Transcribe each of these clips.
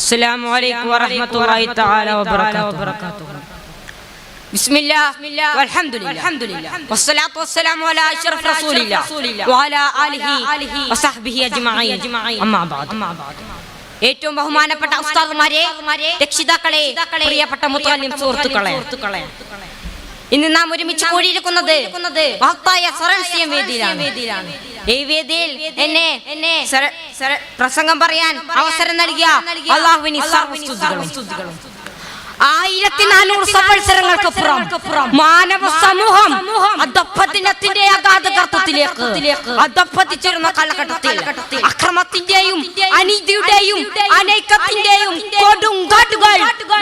السلام عليكم ورحمة الله تعالى وبركاته بسم الله والحمد لله الحمد لله والصلاة والسلام على أشرف رسول الله وعلى آله وصحبه أجمعين أما بعد ഏറ്റവും ബഹുമാനപ്പെട്ട ഉസ്താദുമാരെ രക്ഷിതാക്കളെ പ്രിയപ്പെട്ട മുത്താലിം സുഹൃത്തുക്കളെ ഇന്ന് നാം ഒരുമിച്ച് കൂടിയിരിക്കുന്നത് മഹത്തായ സരൺസിയം വേദിയിലാണ്. ഈ വേദിയിൽ എന്നെ എന്നെ പ്രസംഗം പറയാൻ അവസരം നൽകിയ അള്ളാഹുവിന് സർവസ്തുതികളും. ആയിരത്തി നാനൂറ് സംവത്സരങ്ങൾക്ക് മാനവ സമൂഹം അധപ്പതിനത്തിന്റെ അഗാധകർത്തത്തിലേക്ക് അധപ്പത്തിച്ചിരുന്ന കാലഘട്ടത്തിൽ അക്രമത്തിന്റെയും അനീതിയുടെയും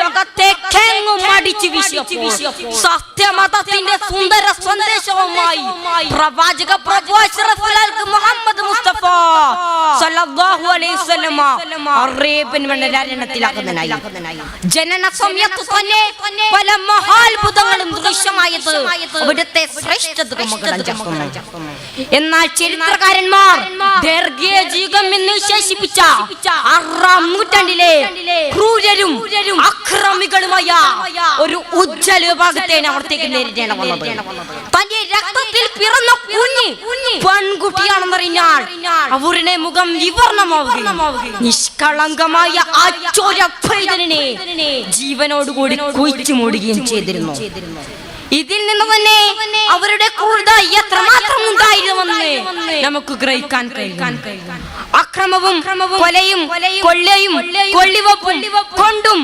ലോകത്തേക്കെങ്ങും അടിച്ചു വീശിയപ്പോൾ സത്യമതത്തിന്റെ സുന്ദര സന്ദേശവുമായി പ്രവാചക പ്രഭു മുഹമ്മദ് മുസ്തഫ. സല്ലല്ലാഹു അലൈഹി വസല്ലമ. അറേബ്യൻ മണ്ഡലാരണത്തിലാക്കുന്നതിനായി ജനന സമയത്ത് തന്നെ പല മഹാത്ഭുതങ്ങളും ദൃശ്യമായത് അവിടുത്തെ ശ്രേഷ്ഠതകൾ എന്നാൽ ചരിത്രകാരന്മാർ ദീർഘജീകം എന്ന് വിശേഷിപ്പിച്ച ആറാം നൂറ്റാണ്ടിലെ ക്രൂരരും അക്രമികളുമായ ഒരു ഉജ്ജ്വല വിഭാഗത്തെ അവർത്തേക്ക് നേരിടേണ്ടത് വന്നത്. തന്റെ പെൺകുട്ടിയാണെന്നറിഞ്ഞാൽ അവരുടെ മുഖം വിവർണമാവുകയും നിഷ്കളങ്കമായ ആ ചോര പൈതലിനെ ജീവനോടുകൂടി കുഴിച്ചു മൂടുകയും ചെയ്തിരുന്നു. ഇതിൽ നിന്ന് തന്നെ അവരുടെ ക്രൂരത എത്രമാത്രം ഉണ്ടായിരുന്നുവെന്ന് നമുക്ക് ഗ്രഹിക്കാൻ കഴിയും അക്രമവും കൊലയും കൊള്ളയും കൊള്ളിവപ്പും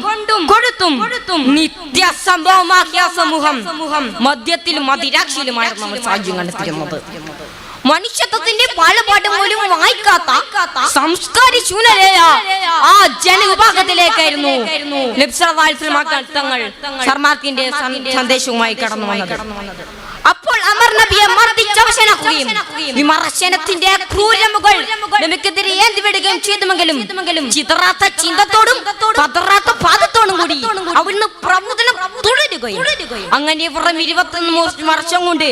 കൊണ്ടും കൊടുത്തും നിത്യ സംഭവമാക്കിയ സമൂഹം മദ്യത്തിലും അതിരാക്ഷിയിലുമായിരുന്നു നമ്മൾ സാഹചര്യം കണ്ടെത്തിയിരുന്നത്. മനുഷ്യത്വത്തിന്റെ പാലപാട്ട് പോലും വായിക്കാത്ത സംസ്കാര ശൂന്യരായ ആ ജനവിഭാഗത്തിലേക്കായിരുന്നു. തങ്ങൾ സർമാർക്കിന്റെ സന്ദേശവുമായി കടന്നു വന്നത്. നബിയെ മർദ്ദിച്ചവശനാക്കുകയും വിമർശനത്തിന്റെ ക്രൂരമുകൾ നമുക്കെതിരെ ഏന്തി വിടുകയും ചെയ്തുമെങ്കിലും ചിതറാത്ത ചിന്തത്തോടും പതറാത്ത പാദത്തോടും കൂടി അവിടുന്ന് പ്രബോധനം തുടരുകയും അങ്ങനെ വെറും ഇരുപത്തൊന്ന് വർഷം കൊണ്ട്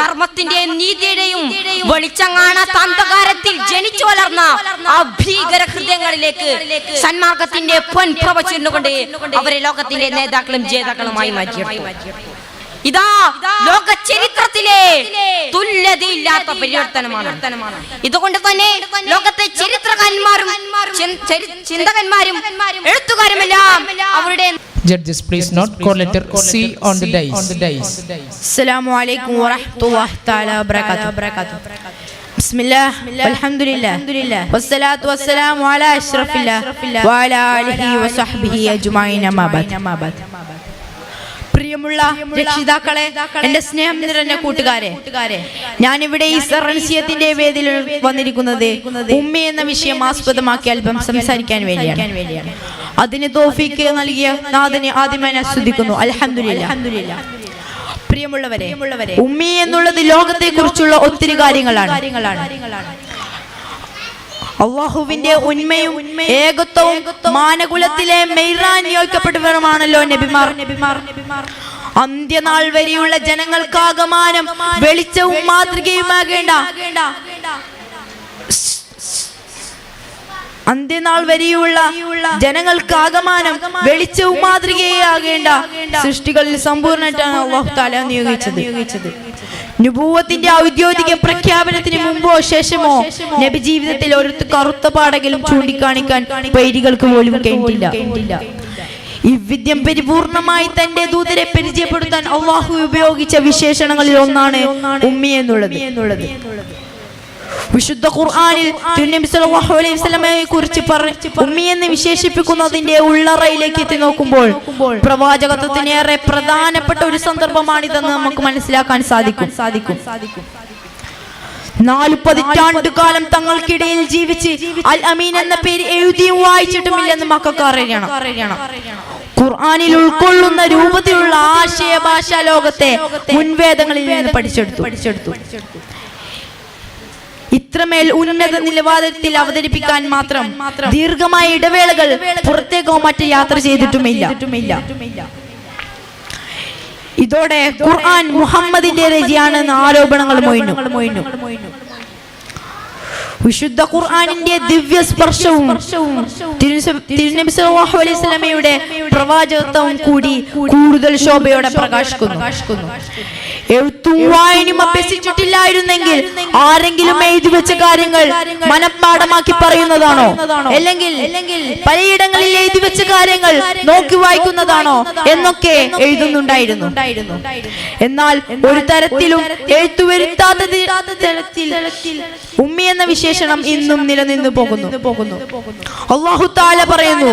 നർമ്മത്തിന്റെ നീതിയുടെയും വെളിച്ചം കാണാത്ത അന്ധകാരത്തിൽ ജനിച്ചു വളർന്ന ആ ഭീകര ഹൃദയങ്ങളിലേക്ക് സന്മാർഗത്തിന്റെ പൊൻ പ്രവചനുകൊണ്ട് അവരെ ലോകത്തിന്റെ നേതാക്കളും ജേതാക്കളുമായി മാറ്റിയെടുത്തു. ഇതാ ലോക ചരിത്രത്തിലെ തുല്യതയില്ലാത്ത പരിവർത്തനമാണ് ഇതുകൊണ്ട് തന്നെ ലോകത്തെ ചരിത്രകാരന്മാരും ചിൻ- ചരി- ചിന്തകന്മാരും എഴുത്തുകാരുമെല്ലാം അവരുടെ Judges, please note call letter C on the dice. On the dice. السلام عليكم ورحمة الله تعالى وبركاته بسم الله والحمد لله والصلاة والسلام على أشرف الله وعلى آله وصحبه أجمعين أما بعد പ്രിയമുള്ള രക്ഷിതാക്കളെ എന്റെ സ്നേഹം നിറഞ്ഞ കൂട്ടുകാരെ ഞാനിവിടെ ഈ സർവൻസിയത്തിന്റെ വേദിയിൽ വന്നിരിക്കുന്നത് ഉമ്മ എന്ന വിഷയം ആസ്പദമാക്കി അല്പം സംസാരിക്കാൻ വേണ്ടിയാണ്. അതിന് തോഫിക്ക് നൽകിയ നാഥനെ ആദ്യമായി ആസ്വദിക്കുന്നു. അലഹമില്ല പ്രിയമുള്ളവരെ ഉമ്മി എന്നുള്ളത് ലോകത്തെ കുറിച്ചുള്ള ഒത്തിരി കാര്യങ്ങളാണ്. അള്ളാഹുവിന്റെ ഉന്മയും ഏകത്വവും മാനകുലത്തിലെ മെയ്റാൻ നിയോഗിക്കപ്പെട്ടവരുമാണല്ലോ നബിമാർ. നബിമാർ അന്ത്യനാൾ വരെയുള്ള ജനങ്ങൾക്കാകമാനം വെളിച്ചവും മാതൃകയുമാകേണ്ട അന്ത്യനാൾ വരെയുള്ള ജനങ്ങൾക്ക് ആകമാനം വെളിച്ചവും മാതൃകയാകേണ്ട സൃഷ്ടികളിൽ സമ്പൂർണമായിട്ടാണ് അള്ളാഹു താല നിയോഗിച്ചത്. നുപൂവത്തിന്റെ ഔദ്യോഗിക പ്രഖ്യാപനത്തിന് മുമ്പോ ശേഷമോ നബി ജീവിതത്തിൽ ഒരു കറുത്ത പാടെങ്കിലും ചൂണ്ടിക്കാണിക്കാൻ പേരുകൾക്ക് പോലും കേട്ടില്ല ഈ വിദ്യം പരിപൂർണമായി തന്റെ ദൂതരെ പരിചയപ്പെടുത്താൻ ഉപയോഗിച്ച വിശേഷണങ്ങളിൽ ഒന്നാണ് ഉമ്മി എന്നുള്ളത് എന്നുള്ളത് വിശുദ്ധ ഖുർആാനിൽ തിരുനബി സല്ലല്ലാഹു അലൈഹി വസല്ലമയെ കുറിച്ച് പറഞ്ഞ് ഉമ്മി എന്ന് വിശേഷിപ്പിക്കുന്നതിന്റെ ഉള്ളറയിലേക്ക് എത്തി നോക്കുമ്പോൾ പ്രവാചകത്വത്തിനേറെ പ്രധാനപ്പെട്ട ഒരു സന്ദർഭമാണിതെന്ന് നമുക്ക് മനസ്സിലാക്കാൻ സാധിക്കും. സാധിക്കും. നാല് പതിറ്റാണ്ട് കാലം തങ്ങൾക്കിടയിൽ ജീവിച്ച് അൽ അമീൻ എന്ന പേര് എഴുതിയും വായിച്ചിട്ടുമില്ലെന്ന് മക്കൾക്ക് അറിയണം. ഖുർആാനിൽ ഉൾക്കൊള്ളുന്ന രൂപത്തിലുള്ള ആശയ ഭാഷാ ലോകത്തെ മുൻവേദങ്ങളിൽ നിന്ന് പഠിച്ചെടുത്തു. പഠിച്ചെടുത്തു. ഇത്രമേൽ ഉന്നത നിലവാരത്തിൽ അവതരിപ്പിക്കാൻ മാത്രം ദീർഘമായ ഇടവേളകൾ പുറത്തേക്കോ മറ്റ് യാത്ര ചെയ്തിട്ടുമില്ല. ഇതോടെ ഖുർആൻ മുഹമ്മദിന്റെ രചിയാണെന്ന് ആരോപണങ്ങൾ മൊയ്ഞ്ഞു വിശുദ്ധ ഖുർആാനിന്റെ ദിവ്യ സ്പർശവും തിരുനബി- അലൈഹി വസല്ലമയുടെ പ്രവാചകത്വവും കൂടി കൂടുതൽ ശോഭയോടെ പ്രകാശിക്കുന്നു. എഴുത്തും വായനയും അഭ്യസിച്ചിട്ടില്ലായിരുന്നെങ്കിൽ ആരെങ്കിലും എഴുതി വെച്ച കാര്യങ്ങൾ മനപ്പാഠമാക്കി പറയുന്നതാണോ? അല്ലെങ്കിൽ പലയിടങ്ങളിൽ എഴുതി വെച്ച കാര്യങ്ങൾ നോക്കി വായിക്കുന്നതാണോ? എന്നൊക്കെ എഴുതുന്നുണ്ടായിരുന്നു. എന്നാൽ ഒരു തരത്തിലും എഴുത്തു വരുത്താത്ത ഉമ്മി എന്ന വിശേഷണം ഇന്നും നിലനിന്നു പോകുന്നു. അള്ളാഹു താല പറയുന്നു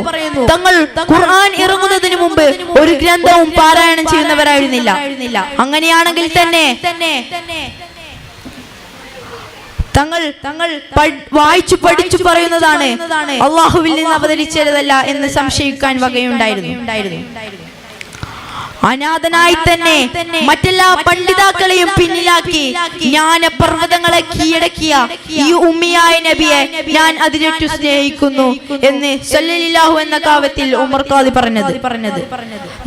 തങ്ങൾ ഖുർആൻ ഇറങ്ങുന്നതിന് മുമ്പ് ഒരു ഗ്രന്ഥവും പാരായണം ചെയ്യുന്നവരായിരുന്നില്ല. അങ്ങനെയാണെങ്കിൽ തന്നെ. തങ്ങൾ തങ്ങൾ വായിച്ചു പഠിച്ചു പറയുന്നതാണ്. അള്ളാഹുവിൽ നിന്ന് അവതരിച്ചതല്ല എന്ന് സംശയിക്കാൻ വകയുണ്ടായിരുന്നു. അനാഥനായി തന്നെ മറ്റെല്ലാ പണ്ഡിതാക്കളെയും പിന്നിലാക്കി ജ്ഞാന പർവതങ്ങളെ കീഴടക്കിയ ഈ ഉമ്മിയായ നബിയെ ഞാൻ അതിരറ്റു സ്നേഹിക്കുന്നു എന്ന് സല്ലല്ലാഹു എന്ന കാവ്യത്തിൽ ഉമർ ഖാദി പറഞ്ഞത്. പറഞ്ഞത്.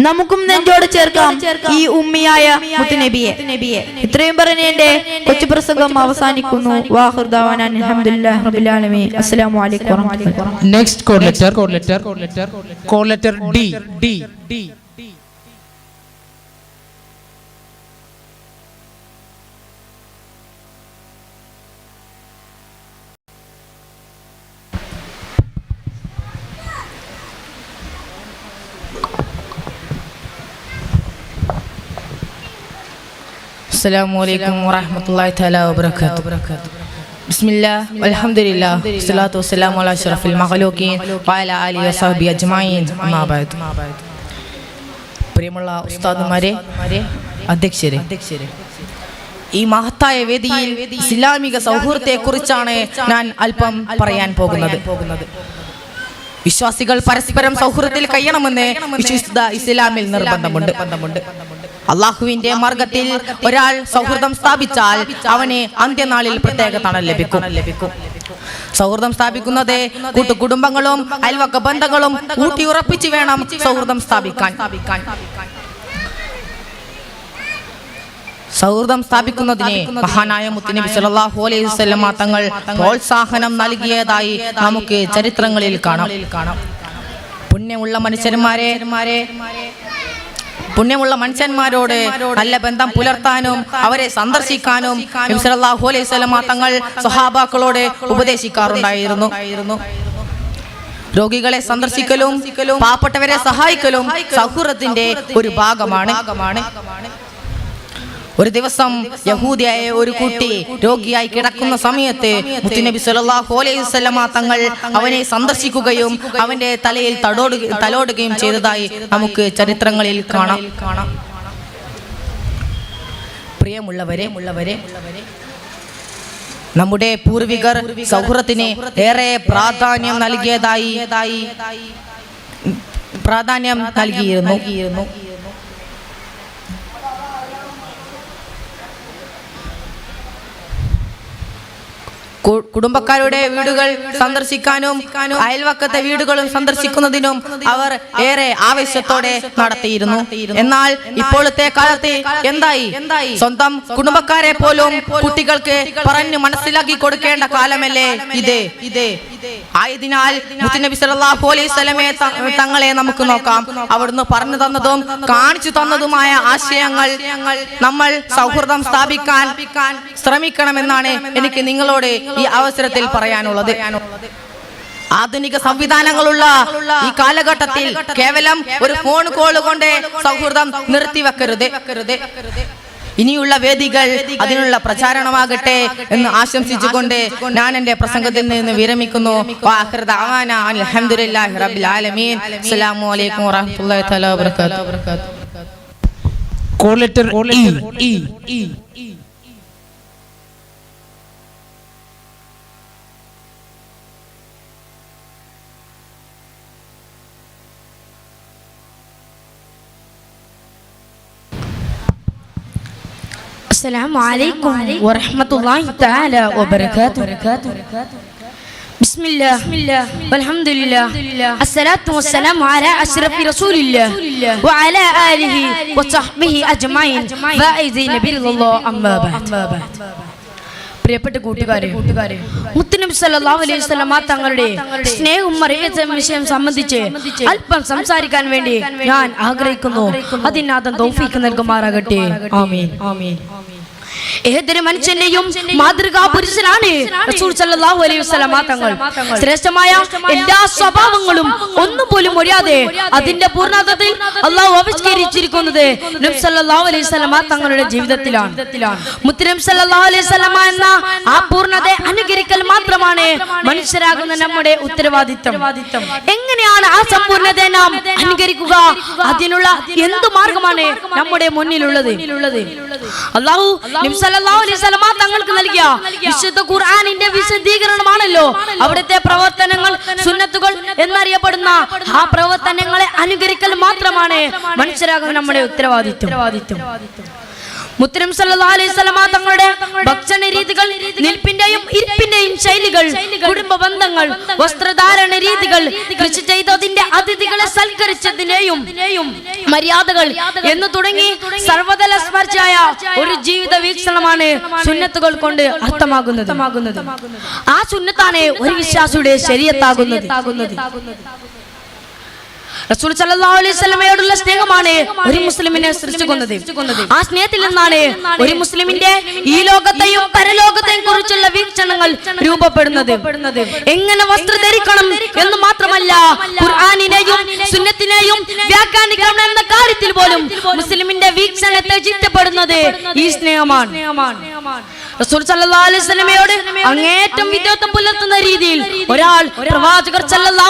നമുക്കും നെഞ്ചോട് ചേർക്കാം ഈ ഉമ്മിയായ മുത്തുനബിയെ. ഇത്രയും പറഞ്ഞ എന്റെ കൊച്ചു പ്രസംഗം അവസാനിക്കുന്നു. വാഹുർദാവാൻ അൽഹംദുലില്ലാഹി റബ്ബിൽ ആലമീൻ അസ്സലാമു അലൈക്കും വറഹ്മത്തുള്ളാഹി call letter. ഡി D, السلام عليكم ورحمة الله تعالى وبركاته بسم الله والحمد لله والصلاة والسلام على أشرف المخلوقين وعلى آله وصحبه أجمعين أما بعد പ്രിയമുള്ള ഉസ്താദുമാരെ അധ്യക്ഷരെ ഈ മഹത്തായ വേദിയിൽ ഇസ്ലാമിക സൗഹൃദത്തെ കുറിച്ചാണ് ഞാൻ അല്പം പറയാൻ പോകുന്നത് വിശ്വാസികൾ പരസ്പരം സൗഹൃദത്തിൽ കഴിയണമെന്ന് വിശുദ്ധ ഇസ്ലാമിൽ നിർബന്ധമുണ്ട് അള്ളാഹുവിന്റെ മാർഗത്തിൽ ഒരാൾ സൗഹൃദം സ്ഥാപിച്ചാൽ അവന് അന്ത്യനാളിൽ പ്രത്യേക തണൽ ലഭിക്കും. ലഭിക്കും സൗഹൃദം സ്ഥാപിക്കുന്നത് കൂട്ടുകുടുംബങ്ങളും അയൽവക്ക ബന്ധങ്ങളും ഊട്ടിയുറപ്പിച്ച് വേണം സൗഹൃദം സ്ഥാപിക്കാൻ. സൗഹൃദം സ്ഥാപിക്കുന്നതിന് മഹാനായ മുത്തുനബി സല്ലല്ലാഹു അലൈഹി വസല്ലമ തങ്ങൾ പ്രോത്സാഹനം നൽകിയതായി നമുക്ക് ചരിത്രങ്ങളിൽ കാണാം. പുണ്യമുള്ള മനുഷ്യന്മാരെ പുണ്യമുള്ള മനുഷ്യന്മാരോട് നല്ല ബന്ധം പുലർത്താനും അവരെ സന്ദർശിക്കാനും അലൈഹി തങ്ങൾ സ്വഹാബാക്കളോട് ഉപദേശിക്കാറുണ്ടായിരുന്നു. രോഗികളെ സന്ദർശിക്കലും പാവപ്പെട്ടവരെ സഹായിക്കലും സൗഹൃദത്തിന്റെ ഒരു ഭാഗമാണ്. ഒരു ദിവസം യഹൂദിയായ ഒരു കുട്ടി രോഗിയായി കിടക്കുന്ന സമയത്ത് മുത്തുനബി സല്ലല്ലാഹു അലൈഹി വസല്ലമ തങ്ങൾ അവനെ സന്ദർശിക്കുകയും അവന്റെ തലയിൽ തടോടു തലോടുകയും ചെയ്തതായി നമുക്ക് ചരിത്രങ്ങളിൽ കാണാം. പ്രിയമുള്ളവരെ ഉള്ളവരെ നമ്മുടെ പൂർവികർ സൗഹൃദത്തിന് ഏറെ പ്രാധാന്യം നൽകിയതായി പ്രാധാന്യം നൽകിയിരുന്നു. കുടുംബക്കാരുടെ വീടുകൾ സന്ദർശിക്കാനും അയൽവക്കത്തെ വീടുകളും സന്ദർശിക്കുന്നതിനും അവർ ഏറെ ആവേശത്തോടെ നടത്തിയിരുന്നു. എന്നാൽ ഇപ്പോഴത്തെ കാലത്ത് എന്തായി? സ്വന്തം കുടുംബക്കാരെ പോലും കുട്ടികൾക്ക് പറഞ്ഞു മനസ്സിലാക്കി കൊടുക്കേണ്ട കാലമല്ലേ ഇത്? ആയതിനാൽ സല്ലല്ലാഹു അലൈഹി തങ്ങളെ നമുക്ക് നോക്കാം. അവിടുന്ന് പറഞ്ഞു തന്നതും കാണിച്ചു തന്നതുമായ ആശയങ്ങൾ നമ്മൾ സൗഹൃദം സ്ഥാപിക്കാൻ ശ്രമിക്കണമെന്നാണ് എനിക്ക് നിങ്ങളോട് ഈ അവസരത്തിൽ പറയാനുള്ളത് ആധുനിക സംവിധാനങ്ങളുള്ള ഈ കാലഘട്ടത്തിൽ കേവലം ഒരു ഫോൺ കോൾ കൊണ്ട് സൗഹൃദം നിർത്തിവെക്കരുത് ഇനിയുള്ള വേദികൾ അതിനുള്ള പ്രചാരണമാകട്ടെ എന്ന് ആശംസിച്ചുകൊണ്ട് ഞാൻ എന്റെ പ്രസംഗത്തിൽ നിന്ന് വിരമിക്കുന്നു ദഅവാന السلام عليكم ورحمة الله تعالى وبركاته. بسم الله. والحمد لله. الصلاة والسلام على أشرف رسول الله. وعلى آله وصحبه أجمعين. فائزين برضا الله أما بعد. പ്രിയപ്പെട്ട കൂട്ടുകാരെ കൂട്ടുകാരെ മുത്തനബി സല്ലല്ലാഹു അലൈഹി വസല്ലമ തങ്ങളുടെ സ്നേഹം അറിവിച്ച വിഷയം സംബന്ധിച്ച് അല്പം സംസാരിക്കാൻ വേണ്ടി ഞാൻ ആഗ്രഹിക്കുന്നു. അതിനാഥം തൗഫീഖ് നൽകുമാറാകട്ടെ. ആമീൻ. ആമീൻ. ഏതൊരു മനുഷ്യന്റെയും മാതൃകാ പുരുഷനാണ്. തങ്ങൾ. ശ്രേഷ്ഠമായ എല്ലാ സ്വഭാവങ്ങളും ഒന്നുപോലും ഒഴിയാതെ അതിന്റെ പൂർണതയിൽ അള്ളാഹു ആവിഷ്കരിച്ചിരിക്കുന്നത് തങ്ങളുടെ ജീവിതത്തിലാണ്. മുത്തനബി സല്ലല്ലാഹു അലൈഹി വസല്ലമ എന്ന ആ പൂർണതയെ അനുകരിക്കൽ മാത്രമാണ് മനുഷ്യരാകുന്ന നമ്മുടെ ഉത്തരവാദിത്തം. എങ്ങനെയാണ് ആ സമ്പൂർണതയെ നാം അനുകരിക്കുക? അതിനുള്ള എന്ത് മാർഗമാണ് നമ്മുടെ മുന്നിലുള്ളത്? അള്ളാഹു തങ്ങൾക്ക് നൽകിയ വിശുദ്ധ ഖുർആനിന്റെ വിശദീകരണമാണല്ലോ. അവിടുത്തെ പ്രവർത്തനങ്ങൾ സുന്നത്തുകൾ എന്നറിയപ്പെടുന്ന ആ പ്രവർത്തനങ്ങളെ അനുകരിക്കൽ മാത്രമാണ് മനുഷ്യരാകുന്ന നമ്മുടെ ഉത്തരവാദിത്വം. മുത്തരം സല്ലല്ലാഹു അലൈഹി വസല്ലമ തങ്ങളുടെ ഭക്ഷണ രീതികൾ നിൽപ്പിന്റെയും ഇരിപ്പിന്റെയും ശൈലികൾ കുടുംബ ബന്ധങ്ങൾ വസ്ത്രധാരണ രീതികൾ കൃഷി ചെയ്തതിന്റെ അതിഥികളെ സൽക്കരിച്ചതിനെയും മര്യാദകൾ എന്ന് തുടങ്ങി സർവതല സ്പർശായ ഒരു ജീവിത വീക്ഷണമാണ് സുന്നത്തുകൾ കൊണ്ട് അർത്ഥമാകുന്നത്. ആ സുന്നത്താണ് ഒരു വിശ്വാസിയുടെ ശരീരത്താകുന്നത്. റസൂൽ സല്ലല്ലാഹു അലൈഹി വസല്ലമയോടുള്ള സ്നേഹമാണ് ഒരു മുസ്ലിമിനെ സൃഷ്ടിക്കുന്നത് ആ സ്നേഹത്തിൽ നിന്നാണ് ഒരു മുസ്ലിമിന്റെ ഈ ലോകത്തെയും പരലോകത്തെയും കുറിച്ചുള്ള വീക്ഷണങ്ങൾ രൂപപ്പെടുന്നത്. എങ്ങനെ വസ്ത്രം ധരിക്കണം എന്ന് മാത്രമല്ല ഖുർആനിനെയും സുന്നത്തിനെയും വ്യാഖ്യാനിക്കണം എന്ന കാര്യത്തിൽ പോലും മുസ്ലിമിന്റെ വീക്ഷണത്തെ ചിട്ടപ്പെടുന്നത് ഈ സ്നേഹമാണ്. റസൂൽ അലൈഹി വസല്ലമയോട് അങ്ങേറ്റം വിദ്യോത്തം പുലർത്തുന്ന രീതിയിൽ ഒരാൾ പ്രവാചകർ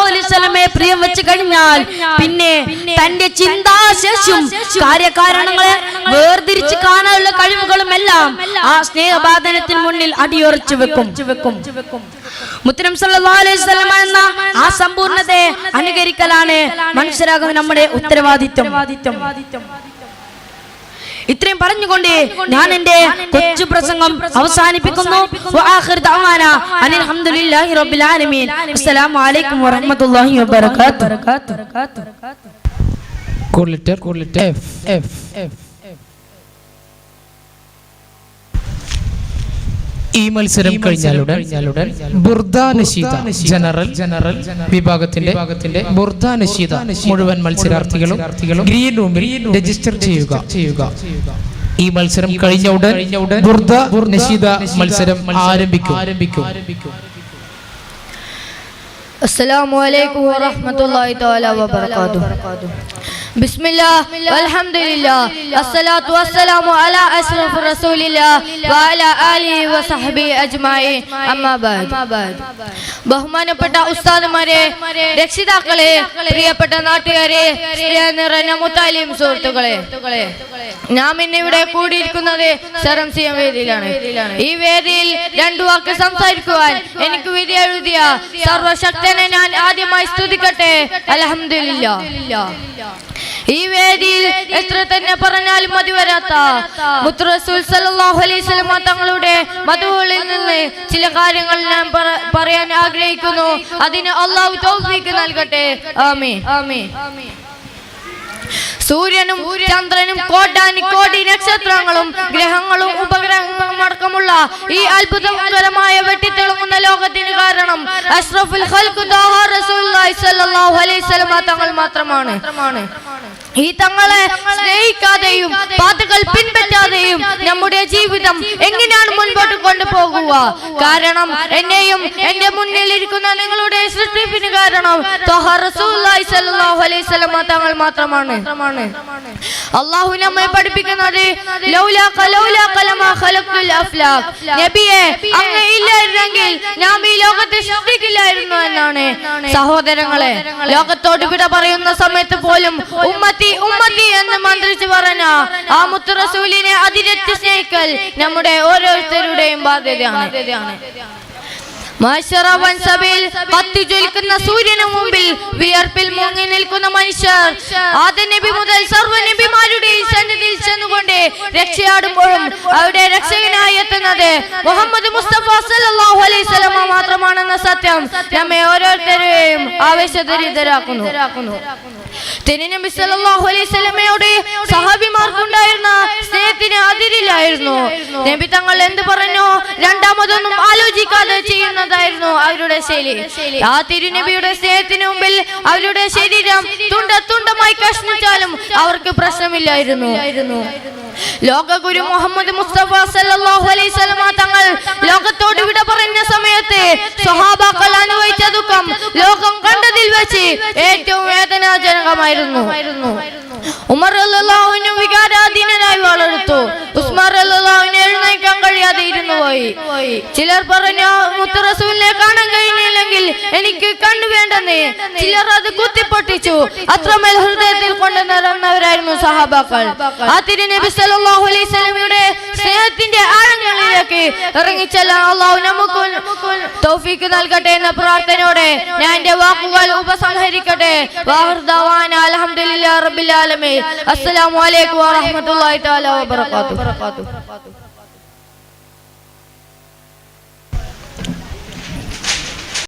അലൈഹി വസല്ലമയെ പ്രിയം വെച്ച് കഴിഞ്ഞാൽ പിന്നെ തന്റെ ചിന്താശേഷിയും കാര്യകാരണങ്ങളെ വേർതിരിച്ച് കാണാനുള്ള കഴിവുകളും എല്ലാം ആ സ്നേഹബാധനത്തിന് മുന്നിൽ അടിയുറച്ചു വെക്കും. മുത്തനം സല്ലാസ്ലമ എന്ന ആ സമ്പൂർണതയെ അനുകരിക്കലാണ് മനുഷ്യരാകുന്ന നമ്മുടെ ഉത്തരവാദിത്വം. ഇത്രയും പറഞ്ഞുകൊണ്ട് ഞാൻ എന്റെ കൊച്ചു പ്രസംഗം അവസാനിപ്പിക്കുന്നു. ഹംദുലില്ലാഹി റബ്ബിൽ ആലമീൻ. അസ്സലാമു അലൈക്കും വറഹ്മത്തുള്ളാഹി വബറകാതുഹു. F F, F. ഈ മത്സരം കഴിഞ്ഞാലുടൻ ബുർദാനശീത ജനറൽ ജനറൽ വിഭാഗത്തിന്റെ വിഭാഗത്തിന്റെ ബുർദാനശീത മുഴുവൻ മത്സരാർത്ഥികളും ഗ്രീൻ റൂമിൽ രജിസ്റ്റർ ചെയ്യുക. ചെയ്യുക. ഈ മത്സരം കഴിഞ്ഞ ഉടൻ ദുർദ നശീത മത്സരം ആരംഭിക്കും. ആരംഭിക്കും. അസ്സലാമു അലൈക്കും വറഹ്മത്തുള്ളാഹി തആല വബറകാതുഹു. بسم الله والحمد لله الصلاة والسلام على أشرف رسول الله وعلى آله وصحبه أجمعين أما بعد ബഹുമാനപ്പെട്ട ഉസ്താദുമാരെ രക്ഷിതാക്കളെ പ്രിയപ്പെട്ട നാട്ടുകാരെ സ്നേഹം നിറഞ്ഞ മുത്താലിയും സുഹൃത്തുക്കളെ നാം ഇന്ന് ഇവിടെ കൂടിയിരിക്കുന്നത് ശരംസിയം വേദിയിലാണ് ഈ വേദിയിൽ രണ്ടു വാക്ക് സംസാരിക്കുവാൻ എനിക്ക് വിധി എഴുതിയ സർവശക്തനെ ഞാൻ ആദ്യമായി സ്തുതിക്കട്ടെ അലഹമില്ല ഈ വേദിയിൽ എത്ര തന്നെ പറഞ്ഞാലും മതി വരാത്ത തങ്ങളുടെ മധുകളിൽ നിന്ന് ചില കാര്യങ്ങൾ ഞാൻ പറയാൻ ആഗ്രഹിക്കുന്നു. അതിന് അള്ളാഹു നൽകട്ടെ. ആമീൻ. ആമീൻ. സൂര്യനും ചന്ദ്രനും കോടാനി കോടി നക്ഷത്രങ്ങളും ഗ്രഹങ്ങളും ഉപഗ്രഹങ്ങളും അടക്കമുള്ള ഈ അത്ഭുതകരമായ വെട്ടിത്തിളങ്ങുന്ന ലോകത്തിന് കാരണം അഷ്റഫുൽ ഖൽഖു ത്വാഹ റസൂലുള്ളാഹി സ്വല്ലല്ലാഹു അലൈഹി വസല്ലം തങ്ങൾ മാത്രമാണ്. ഈ തങ്ങളെ സ്നേഹിക്കാതെയും പാതകൾ പിൻപറ്റാതെയും നമ്മുടെ ജീവിതം എങ്ങനെയാണ് മുൻപോട്ട് കൊണ്ടുപോകുക? കാരണം എന്നെയും എന്റെ മുന്നിൽ ഇരിക്കുന്ന നിങ്ങളുടെ സൃഷ്ടിപ്പിന് കാരണം മാത്രമാണ്. അള്ളാഹു നമ്മെ പഠിപ്പിക്കുന്നത് ഈ ലോകത്തെ എന്നാണ്. സഹോദരങ്ങളെ ലോകത്തോട് വിട പറയുന്ന സമയത്ത് പോലും ഉമ്മത്തി ഉമ്മത്തി എന്ന് മന്ത്രിച്ച് പറഞ്ഞ ആ മുത്തു റസൂലിനെ അതിരറ്റ് സ്നേഹിക്കൽ നമ്മുടെ ഓരോരുത്തരുടെയും ബാധ്യതയാണ്. സഭയിൽ കത്തിജ്വലിക്കുന്ന സൂര്യന് മുമ്പിൽ വിയർപ്പിൽ മുങ്ങി നിൽക്കുന്ന മനുഷ്യർ ആദ്യ നബി മുതൽ സർവ സന്നിധിയിൽ ചെന്നുകൊണ്ട് രക്ഷയാടുമ്പോഴും അവിടെ രക്ഷകനായി എത്തുന്നത് മുഹമ്മദ് മുസ്തഫ സല്ലല്ലാഹു അലൈഹി വസല്ലമ മാത്രമാണെന്ന സത്യം നമ്മെ ഓരോരുത്തരെയും ആവേശദരിതരാക്കുന്നു തിരുനബി സല്ലല്ലാഹു അലൈഹി വസല്ലമയോട് സഹാബിമാർക്കുണ്ടായിരുന്ന സ്നേഹത്തിന് അതിരില്ലായിരുന്നു. നബി തങ്ങൾ എന്ത് പറഞ്ഞു? രണ്ടാമതൊന്നും ആലോചിക്കാതെ ചെയ്യുന്നതായിരുന്നു അവരുടെ ശൈലി. ആ തിരുനബിയുടെ സ്നേഹത്തിന് മുമ്പിൽ അവരുടെ ശരീരം തുണ്ട തുണ്ടമായി കഷ്ണിച്ചാലും അവർക്ക് പ്രശ്നമില്ലായിരുന്നു. ലോകഗുരു മുഹമ്മദ് മുസ്തഫ സല്ലല്ലാഹു അലൈഹി വസല്ലമ തങ്ങൾ ലോകത്തോട് വിട പറഞ്ഞ സമയത്ത് സ്വഹാബാക്കൾ അനുഭവിച്ച ദുഃഖം ലോകം കണ്ടതിൽ വെച്ച് ഏറ്റവും വേദനാജനകമായിരുന്നു. ഉമർ അല്ലാഹുവിനും വികാരാധീനനായി വളർത്തു ഉസ്മാൻ അല്ലാഹുവിന് എഴുന്നേക്കാൻ കഴിയാതെ ഇരുന്നു പോയി. ചിലർ പറഞ്ഞു മുത്തറസൂലിനെ കാണാൻ കഴിഞ്ഞില്ലെങ്കിൽ എനിക്ക് കണ്ണു വേണ്ടെന്ന്. ചിലർ അത് കുത്തിപ്പൊട്ടിച്ചു. അത്രമേൽ ഹൃദയത്തിൽ കൊണ്ട് നിറഞ്ഞവരായിരുന്നു സഹാബാക്കൾ. ആ തിരുനബി സല്ലല്ലാഹു അലൈഹി വസല്ലമയുടെ സ്നേഹത്തിന്റെ ആഴങ്ങളിലേക്ക് ഇറങ്ങിച്ചെല്ലാൻ അള്ളാഹു നമുക്ക് തൗഫീക്ക് നൽകട്ടെ എന്ന പ്രാർത്ഥനയോടെ ഞാൻ എന്റെ വാക്കുകൾ ഉപസംഹരിക്കട്ടെ. അലഹമില്ലാ റബിലാലമേ റബ്ബിൽ ആലമീൻ. അസ്സലാമു അലൈക്കും വറഹ്മത്തുള്ളാഹി തആല വബറകാതുഹു.